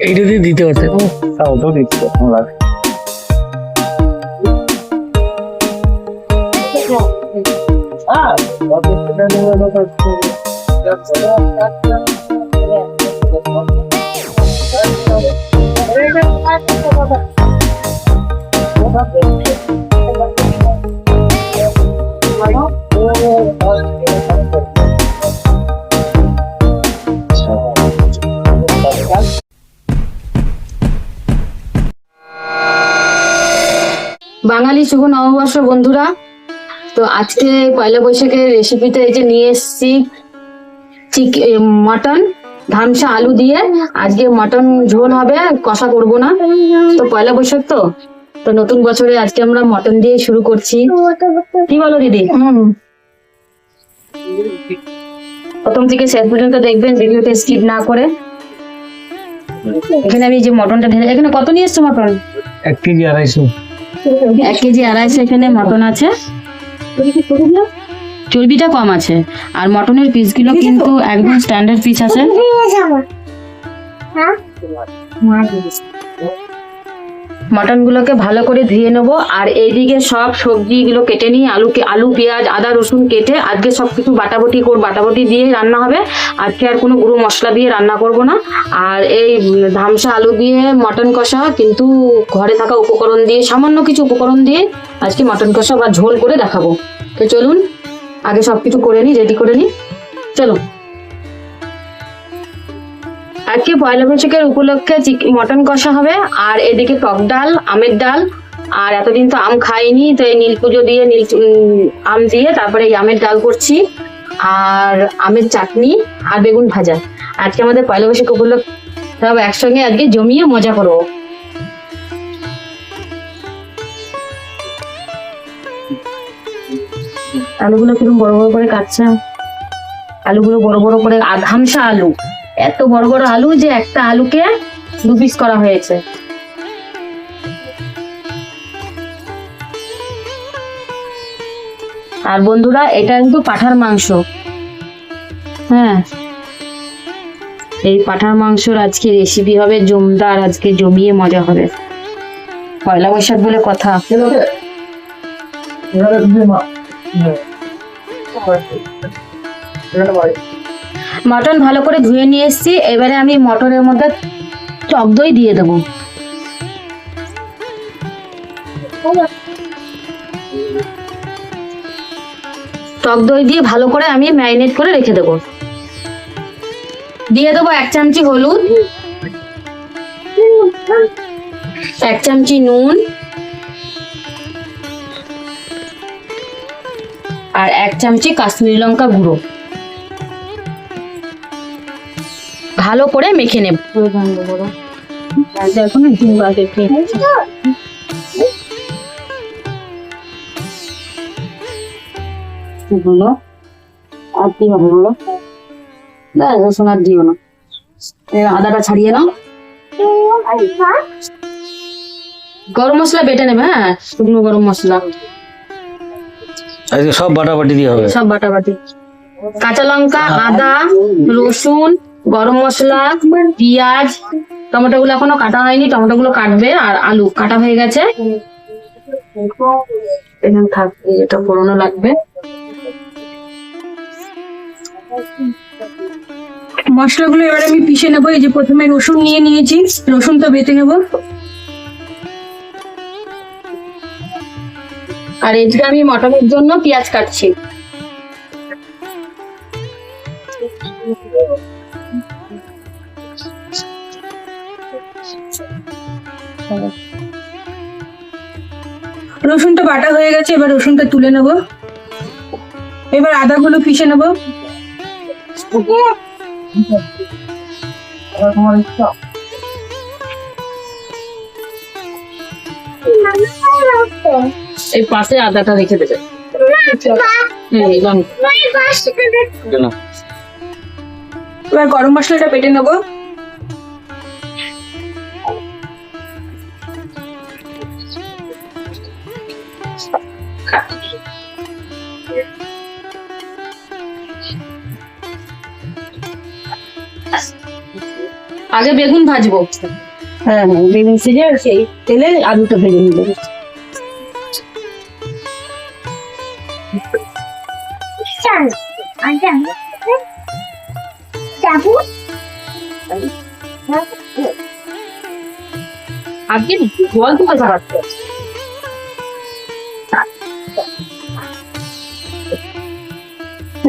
এইটা দিয়ে দিতে পারতেন। তাও তো দিচ্ছি কেমন লাগে। বাঙালি শুভ নববর্ষ বন্ধুরা। তো আজকে পয়লা বৈশাখের রেসিপিতে এই যে নিয়ে এসেছি। চিক মটন ধামসা আলু দিয়ে। আজকে মটন ঝোল হবে কষা করব না। তো পয়লা বৈশাখ তো। তো নতুন বছরে আজকে আমরা মটন দিয়ে শুরু করছি। কি বলো দিদি? প্রথম থেকে শেষ পর্যন্ত দেখবেন ভিডিওটা স্কিপ না করে। এখানে আমি যে মটনটা ঢেলে এখানে কত নিয়ে এসছো মটন? এক কেজি আড়াইশো। এক কেজি আড়াইশো এখানে মটন আছে। চর্বিটা কম আছে। আর মটনের পিসগুলো কিন্তু একদম স্ট্যান্ডার্ড পিস আছে। মটন গুলোকে ভালো করে ধুয়ে নেব। আর এইদিকে সব সবজিগুলো কেটে নিই আলুকে আলু, পেঁয়াজ, আদা, রসুন কেটে আজকে সব কিছু বাটাবটি কর বাটাবটি দিয়ে রান্না হবে। আজকে আর কোনো গুঁড়ো মশলা দিয়ে রান্না করব না। আর এই ধামসা আলু দিয়ে মটন কষা কিন্তু ঘরে থাকা উপকরণ দিয়ে, সামান্য কিছু উপকরণ দিয়ে আজকে মটন কষা বা ঝোল করে দেখাবো। তো চলুন, আগে সব কিছু করে নিই রেডি করে নিই। চলো। আজকে পয়লা বৈশাখের উপলক্ষে মটন কষা হবে। আর এদিকে টক ডাল, আমের ডাল, আর এতদিন তো আম খাইনি, তো এই নীল পুজো দিয়ে, নীল আম দিয়ে তারপরে আমের ডাল করছি। আর আমের চাটনি আর বেগুন ভাজা। আজকে আমাদের পয়লা বৈশাখ উপলক্ষে সব একসঙ্গে আজকে জমিয়ে মজা করব। আলুগুলো কীরকম বড় বড় করে কাটছে? আলুগুলো বড় বড় করে আর ধামসা আলু। এত বড় বড় আলু যে একটা আলুকে দু পিস করা হয়েছে। আর বন্ধুরা, এটা কিন্তু পাঠার মাংস। হ্যাঁ। এই পাঠার মাংসর আজকে রেসিপি হবে জমদার, আজকে জমিয়ে মজা হবে। পয়লা বৈশাখ বলে কথা। মটন ভালো করে ধুয়ে নিয়ে এসেছি। এবারে আমি মটনের মধ্যে টক দই দিয়ে দেবো। টক দই দিয়ে ভালো করে আমি ম্যারিনেট করে রেখে দেবো। দিয়ে দেবো এক চামচি হলুদ, এক চামচি নুন, আর এক চামচি কাশ্মীরি লঙ্কা গুঁড়ো। ভালো করে মেখে নেব। আর কি হবে বলো রসুন আর দিও না আদাটা ছাড়িয়ে নাও গরম মশলা বেটে নেবে হ্যাঁ? শুকনো গরম মশলা। সব বাটাবাটি দিয়ে হবে। সব বাটাবাটি। কাঁচা লঙ্কা আদা রসুন গরম মশলা, পেঁয়াজ টমেটো গুলো এখনও কাটা হয়নি টমেটো গুলো কাটবে আর আলু কাটা হয়ে গেছে। এখানে থাকবে এটা পুরোনো লাগবে। মশলাগুলো এবার আমি পিষে নেব, এই যে প্রথমে রসুন নিয়ে নিয়েছি রসুনটা বেটে নেব। আর এদিকে আমি মটনের জন্য পেঁয়াজ কাটছি। রসুনটা বাটা হয়ে গেছে এবার রসুনটা তুলে নেব। এবার আদাগুলো পিষে নেব। এই পাশে আদাটা রেখে দেবে। এবার গরম মশলাটা বেটে নেব। আগে বেগুন ভাজবো। হ্যাঁ হ্যাঁ বেগুন সিজে সেই তেলে আলুটা ভেজে নিবে। আজকে জল তুলে ছাড়াচ্ছে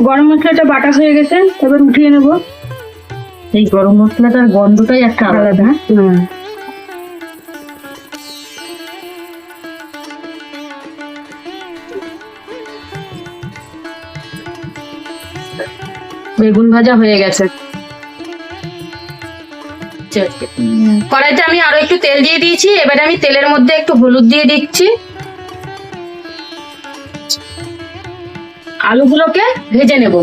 গরম মশলাটা বাটা হয়ে গেছে এবার উঠিয়ে নেব। এই গরম মশলাটার গন্ধটাই একটা আলাদা। হুম বেগুন ভাজা হয়ে গেছে। কড়াইতে আমি আরও একটু তেল দিয়ে দিয়েছি এবারে আমি তেলের মধ্যে একটু হলুদ দিয়ে দিচ্ছি। আলুগুলোকে ভেজে নেব।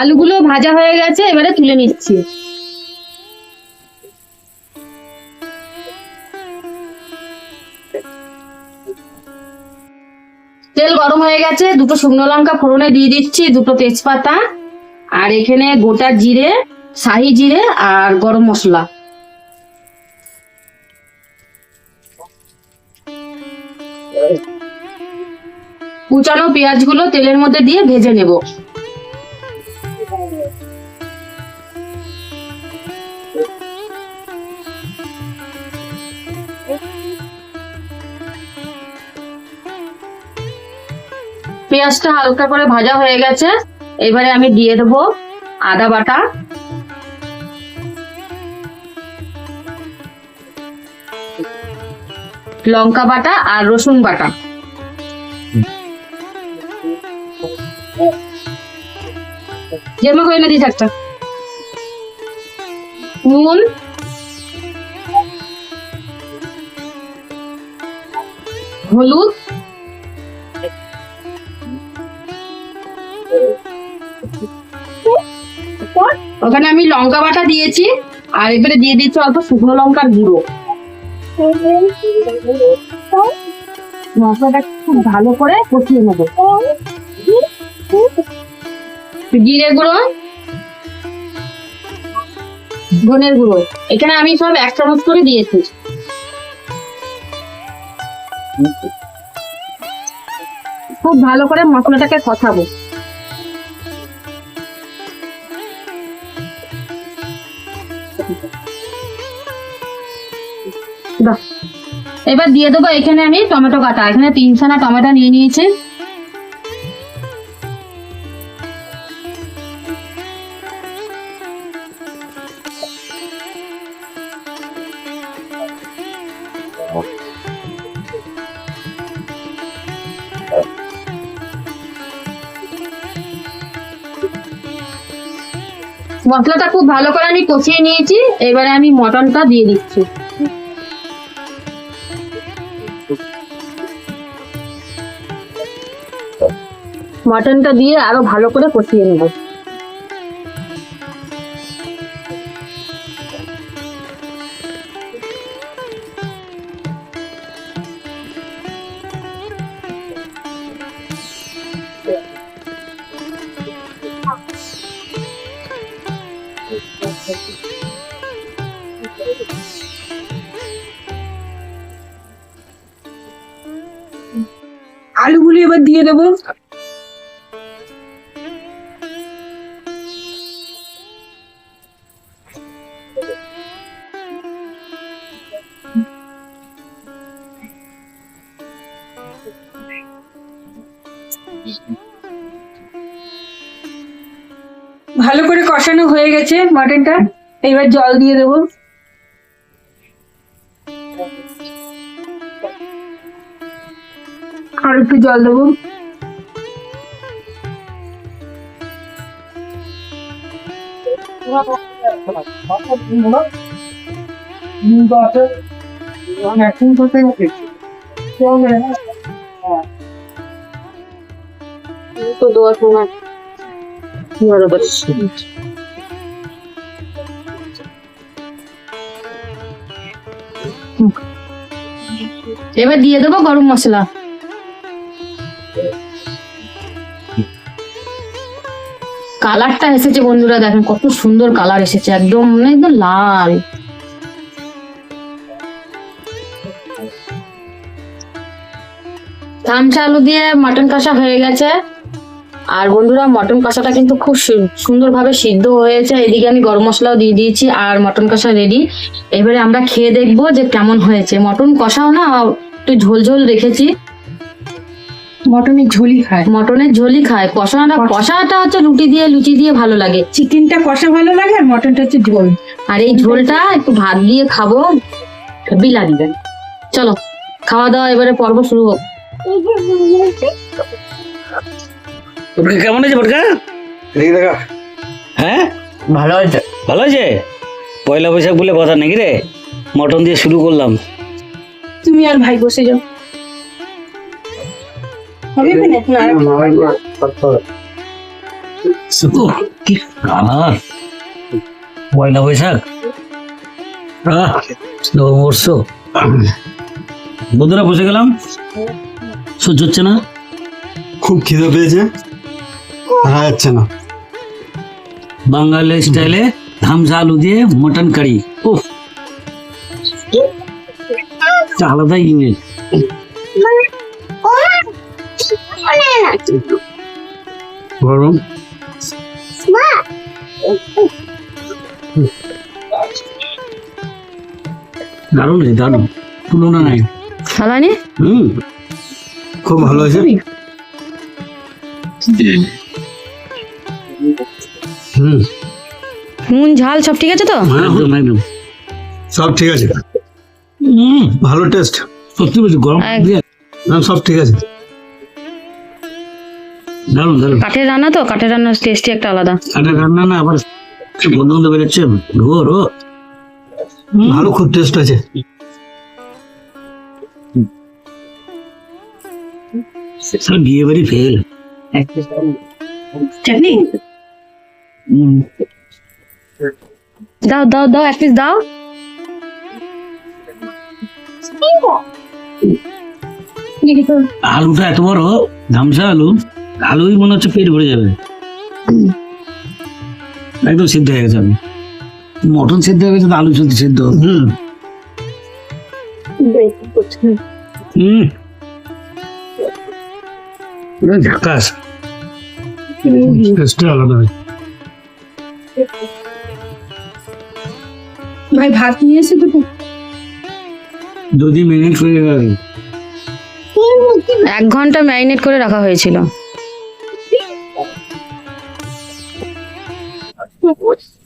আলুগুলো ভাজা হয়ে গেছে, এবারে তুলে নিচ্ছি। তেল গরম হয়ে গেছে, দুটো শুকনো লঙ্কা ফোড়নে দিয়ে দিচ্ছি, দুটো তেজপাতা, আর এখানে গোটা জিরে, শাহি জিরে আর গরম মশলা। কুচানো পেঁয়াজগুলো তেলের মধ্যে দিয়ে ভেজে নেব। পেঁয়াজটা হালকা করে ভাজা হয়ে গেছে। এবারে আমি দিয়ে দেবো আদা বাটা। লঙ্কা বাটা আর রসুন বাটা। করে নুন। হলুদ। ওখানে আমি লঙ্কা বাটা দিয়েছি, আর এবারে দিয়ে দিচ্ছি অল্প শুকনো লঙ্কার গুঁড়ো। মশলাটা খুব ভালো করে কষিয়ে নেব। জিরে গুঁড়ো, ধনের গুঁড়ো। এখানে আমি সব এক চামচ করে দিয়েছি। খুব ভালো করে মশলাটাকে কষাবো। এবার দিয়ে দেবো এখানে আমি টমেটো কাটা। এখানে তিনখানা টমেটো নিয়ে নিয়েছি। মশলাটা খুব ভালো করে আমি কষিয়ে নিয়েছি, এবারে আমি মটনটা দিয়ে দিচ্ছি। মটনটা দিয়ে আরও ভালো করে কষিয়ে নেব। আলুগুলি এবার দিয়ে দেবো। ভালো করে কষানো হয়ে গেছে মাটনটা। এবার জল দিয়ে দেবো। আর একটু জল দেবো। তো বরাবর এবার দিয়ে দেবো গরম মশলা। কালারটা এসেছে বন্ধুরা, দেখেন কত সুন্দর কালার এসেছে, একদম মানে একদম লাল। থামচা আলু দিয়ে মাটন কষা হয়ে গেছে। আর বন্ধুরা, মটন কষাটা কিন্তু খুব সুন্দরভাবে সিদ্ধ হয়েছে। এদিকে আমি গরম মশলাও দিয়ে দিয়েছি আর মটন কষা রেডি এবারে আমরা খেয়ে দেখব যে কেমন হয়েছে। মটন কষাও না, একটু ঝোল ঝোল রেখেছি। মটনের ঝোলি খায়। মটনের ঝোলি খায়। কষাটা কষাটা হচ্ছে রুটি দিয়ে লুচি দিয়ে ভালো লাগে। চিকেনটা কষা ভালো লাগে আর মটনটা হচ্ছে ঝোল। আর এই ঝোলটা একটু ভাত দিয়ে খাব। বিলা লাগবে চলো খাওয়া দাওয়া এবারে পর্ব শুরু হোক। কেমন আছে দেখা। হ্যাঁ? ভালো হয়েছে ভালো আছে? পয়লা বৈশাখ বলে কথা নাকি রে? মটন দিয়ে শুরু করলাম। তুমি আর ভাই বসে যাও। হবে কি না? না, উহ, কি কালার পয়লা বৈশাখ আহ, নববর্ষ বন্ধুরা বসে গেলাম সহ্য হচ্ছে না খুব খিদে পেয়েছে হারা যাচ্ছে না বাঙালি স্টাইলে ধামসা আলু দিয়ে মটন কারি ও আলাদা ইমেজ গরম? দারুণ রে দারুণ। তুলনা নাই। হুম। খুব ভালো হয়েছে? হুম। নুন ঝাল সব ঠিক আছে তো? একদম একদম। সব ঠিক আছে। হুম। ভালো টেস্ট সত্যি বলছি গরম সব ঠিক আছে। দারুণ দারুণ কাঠের রান্না তো? কাঠের রান্নার একটা আলাদা। আরে রান্না না আবার বন্ধু বন্ধু বেরোচ্ছে ঘোর ও ভালো খুব টেস্ট আছে। স্যার বিয়ে বাড়ি ফেল চাটনি? দাও দাও দাও এক পিস দাও। আলুটা এত বড় ধামসা আলু। আলুই মনে হচ্ছে পেট ভরে যাবে। একদম সিদ্ধ হয়ে গেছে আমি মটন সিদ্ধ হয়ে গেছে তো আলু শুধু সিদ্ধ হুম। হুম। ঝাকাস। আলাদা হয়। ভাই ভাত নিয়ে এসে যদি মিনিট হয়ে। গেল এক ঘণ্টা ম্যারিনেট করে রাখা হয়েছিল। was